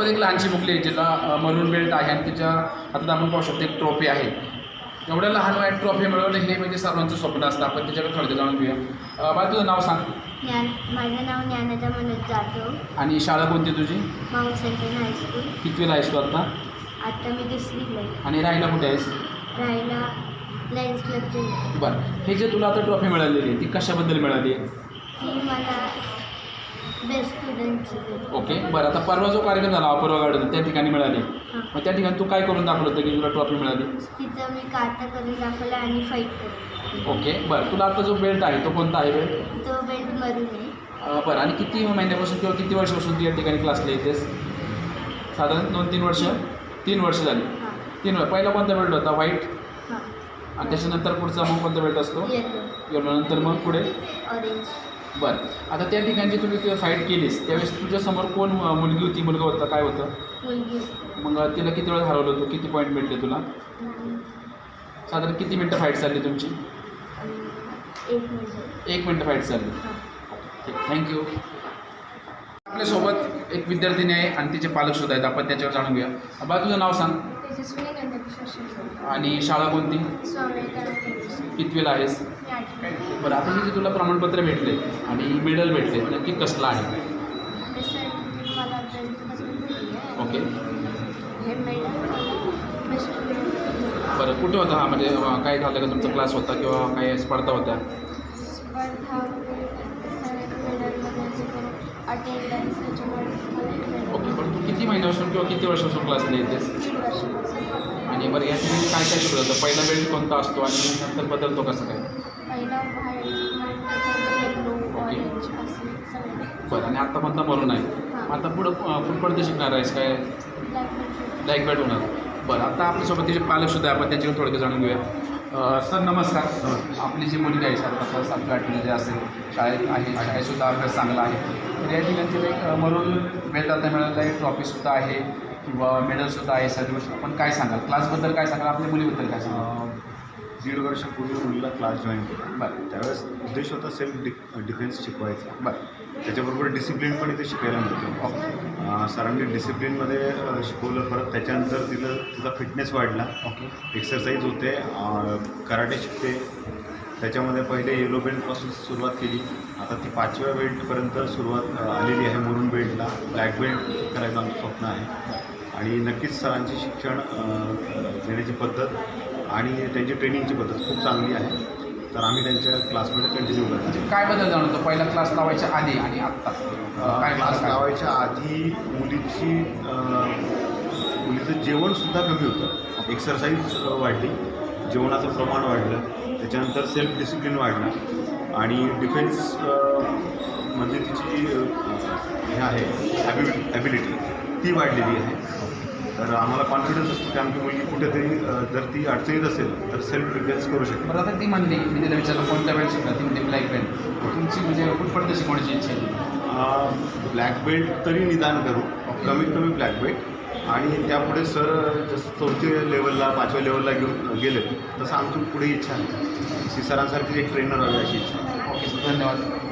आपल्यासोबत एक लहानशी मुकली आहे जिला मरून बेल्ट आहे आणि तिच्या हातात आपण पाहू शकतो एक ट्रॉफी आहे. एवढ्या लहान वयात ट्रॉफी मिळवणं हे म्हणजे सर्वांचं स्वप्न असतं. आपण त्याच्याकडे थोडं जाणून घेऊया. बाळा तुझं नाव सांग. ज्ञान माझं नाव ज्ञानदा मनोज जाधव. आणि शाळा कोणती तुझी? माऊंट सेंट्रल हायस्कूल कितवीला आहेस तू आता? आता मी दुसरीला आणि राहायला कुठे आहेस? राहायला लायन्स क्लबचे बरं. हे जे तुला आता ट्रॉफी मिळालेली आहे ती कशाबद्दल मिळाली आहे? ती मला बेस्ट स्टुडंटची भेट ओके बरं आता परवा जो कार्यक्रम झाला अपूर्वा गार्डन त्या ठिकाणी मिळाली. हां. मग त्या ठिकाणी तू काय करून दाखवलं होतं की तुला ट्रॉफी मिळाली? तिथं मी काटा करून दाखवला आणि फाईट केली ओके बरं तुला आता जो बेल्ट आहे तो कोणता आहे बेल्ट तो बेल्ट मरून आहे. अं, बरं आणि किती महिन्यापासून किंवा किती वर्षापासून तू या ठिकाणी क्लासला येतेस? साधारण दोन तीन वर्ष? तीन. वर्ष झाली. हां. तीन वर्ष. पहिला कोणता बेल्ट होता? व्हाईट हां. आणि त्याच्यानंतर पुढचा मग कोणता बेल्ट असतो? येतो येलो नंतर मग पुढे? ऑरेंज बरं. आता त्या ठिकाणी तुम्ही ते फाईट केलीस त्यावेळेस तुझ्यासमोर कोण मुलगी होती मुलगा होता काय होतं. मग तिला किती वेळ हरवलं होतं? किती पॉईंट भेटले तुला? साधारण किती मिनटं फाईट चालली तुमची? एक मिनिट. एक मिनटं फाईट चालली. हां. ठीक थँक्यू आपल्यासोबत एक विद्यार्थिनी आहे आणि तिचे पालक सुद्धा आहेत. आपण त्याच्यावर जाणून घेऊया. बा तुझं नाव सांग. आणि शाळा कोणती? कितवीला आहेस? बरं आता हे जे तुला प्रमाणपत्र भेटले आणि मेडल भेटले म्हणजे नक्की कसलं आहे? ओके. बरं कुठे होता हा? म्हणजे काय झालं का तुमचा क्लास होता किंवा काही स्पर्धा होत्या? अटेंडन्स ओके पण तू किती महिन्यापासून किंवा किती वर्षापासून क्लासला येतेस आणि बरं या ठिकाणी काय काय शिकवलं? होतं पहिला बेल्ट कोणता असतो आणि नंतर बदलतो कसं काय? बरं आणि आत्ता कोणता मरून आहे? आता पुढं अं, पुढपर्यंत शिकणार आहेस? काय? ब्लॅक बेल्ट होणार. बरं आता आपल्यासोबत तिचे पालक सुद्धा आहे आपण त्याच्यावर थोडक्यात जाणून घेऊया. सर नमस्कार. आपली जी मुलगी आहे सात क्लास सातव्या आठवीला जे असेल शाळेत आहे शाळेतसुद्धा अभ्यास चांगला आहे. तर या ठिकाणी तिला एक मरून आता मिळालेला आहे ट्रॉफीसुद्धा आहे किंवा मेडलसुद्धा आहे सर्टिफिकेट पण काय सांगाल? क्लासबद्दल काय सांगाल? आपल्या मुलीबद्दल काय सांगाल? दीड वर्षापूर्वी मुलीला क्लास जॉईन केला. बरं. त्यावेळेस उद्देश होता सेल्फ डि डिफेन्स शिकवायचा. बरं. त्याच्याबरोबर डिसिप्लिन पण इथे शिकायला मिळतो. सरांनी डिसिप्लिनमध्ये शिकवलं परत त्याच्यानंतर तिला तिचा फिटनेस वाढला. ओके एक्सरसाइज होते कराटे शिकते. त्याच्यामध्ये पहिले येलो बेल्टपासून सुरुवात केली. आता ती पाचव्या बेल्टपर्यंत सुरुवात आलेली आहे मुरुन बेल्टला ब्लॅक बेल्ट करायचं आमचं स्वप्न आहे. आणि नक्कीच सरांची शिक्षण देण्याची पद्धत आणि त्यांची ट्रेनिंगची पद्धत खूप चांगली आहे. तर आम्ही त्यांच्या क्लासमध्ये कंटिन्यू करतो म्हणजे काय बदल जाणवतो? पहिला क्लास लावायच्या आधी आणि आत्ता? काय क्लास? लावायच्या आधी मुलीची मुलीचं जेवणसुद्धा कमी होतं. एक्सरसाइज वाढली. जेवणाचं प्रमाण वाढलं. त्याच्यानंतर सेल्फ डिसिप्लिन वाढला. आणि डिफेन्समध्ये तिची अं, हे आहे ॲबिलि ॲबिलिटी ती वाढलेली आहे. तर आम्हाला कॉन्फिडन्स असतो की आमची मुलगी कुठेतरी जर ती अडचणीत असेल तर सेल्फ डिफेन्स करू शकते बरं आता ती म्हणली मी तिला विचारलं कोणत्या बेल्ट शिकणार? ती म्हणजे ब्लॅक बेल्ट तुमची म्हणजे कुठपर्यंत शिकवण्याची इच्छा आहे? ब्लॅक बेल्ट तरी निदान करू. कमीत कमी ब्लॅक बेल्ट आणि त्यापुढे सर जसं चौथ्या लेवलला पाचव्या लेवलला घेऊन गेले तसं आमची पुढे इच्छा आहे. सरांसारखी एक ट्रेनर व्हावी अशी इच्छा. ओके सर धन्यवाद.